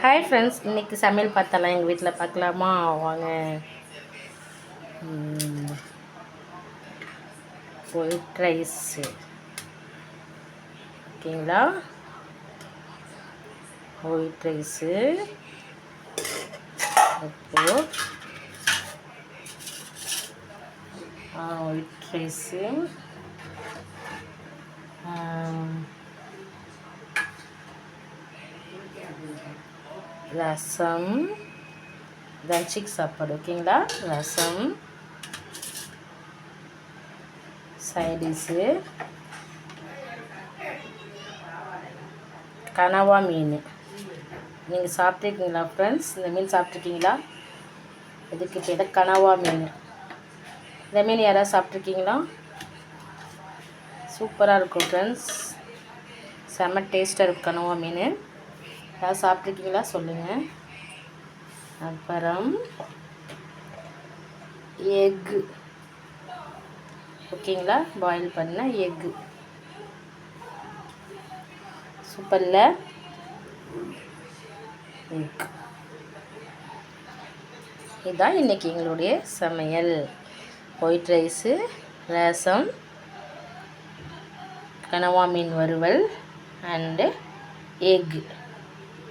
Hi friends இன்றைக்கி சமையல் பார்த்தலாம் எங்கள் வீட்டில் பார்க்கலாமா? வாங்க. ஒயிட் ரைஸு ஓகேங்களா? ஒயிட் ரைஸு அப்போ ஒயிட் ரைஸு ரசம். தஞ்சிக் சாப்பாடு ஓகேங்களா? ரசம். சைடிஸு கனவா மீன். நீங்கள் சாப்பிட்ருக்கீங்களா ஃப்ரெண்ட்ஸ் இந்த மீன் சாப்பிட்ருக்கீங்களா இதுக்கு பேர் கனவா மீன். இந்த மீன் யாராவது சாப்பிட்ருக்கீங்களா சூப்பராக இருக்கும் ஃப்ரெண்ட்ஸ் செம்ம டேஸ்ட்டாக இருக்கும் கனவா மீன். யாராவது சாப்பிட்ருக்கீங்களா சொல்லுங்கள் அப்புறம் எக்கு ஓகேங்களா? பாயில் பண்ண எக்கு சூப்பரில். எக் இதுதான் இன்றைக்கி எங்களுடைய சமையல். ஒயிட் ரைஸு ரசம் கனவா மீன் வறுவல் அண்டு எக்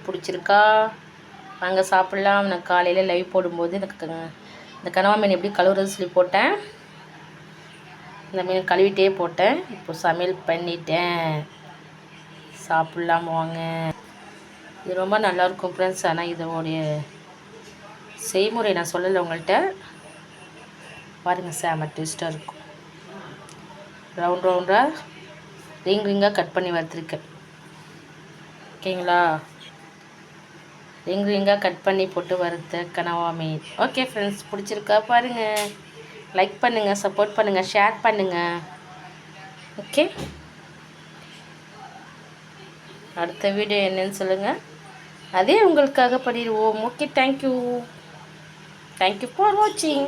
பிடிச்சிருக்கா? வாங்க சாப்பிட்லாம். நான் காலையில் லைவ் போடும்போது எனக்கு இந்த கனவா மீன் எப்படி கழுவுறது சொல்லி போட்டேன். இந்த மீன் கழுவிட்டே போட்டேன். இப்போ சமையல் பண்ணிட்டேன். சாப்பிட்லாம் வாங்க. இது ரொம்ப நல்லாயிருக்கும் ஃப்ரெண்ட்ஸ் ஆனால் இதோடைய செய்முறை நான் சொல்லலை உங்கள்கிட்ட பாருங்கள் சேம டேஸ்ட்டாக இருக்கும். ரவுண்ட் ரவுண்டாக ரிங் ரிங்காக கட் பண்ணி வறுத்துருக்கேன். ஓகேங்களா? ரிங் ரிங்காக கட் பண்ணி போட்டு வறுத்த கனவா மீன். ஓகே ஃப்ரெண்ட்ஸ் பிடிச்சிருக்கா பாருங்கள் லைக் பண்ணுங்கள் சப்போர்ட் பண்ணுங்கள் ஷேர் பண்ணுங்கள் ஓகே அடுத்த வீடியோ என்னன்னு சொல்லுங்கள் அதே உங்களுக்காக பண்ணிடுவோம். ஓகே தேங்க்யூ தேங்க்யூ ஃபார் வாட்சிங்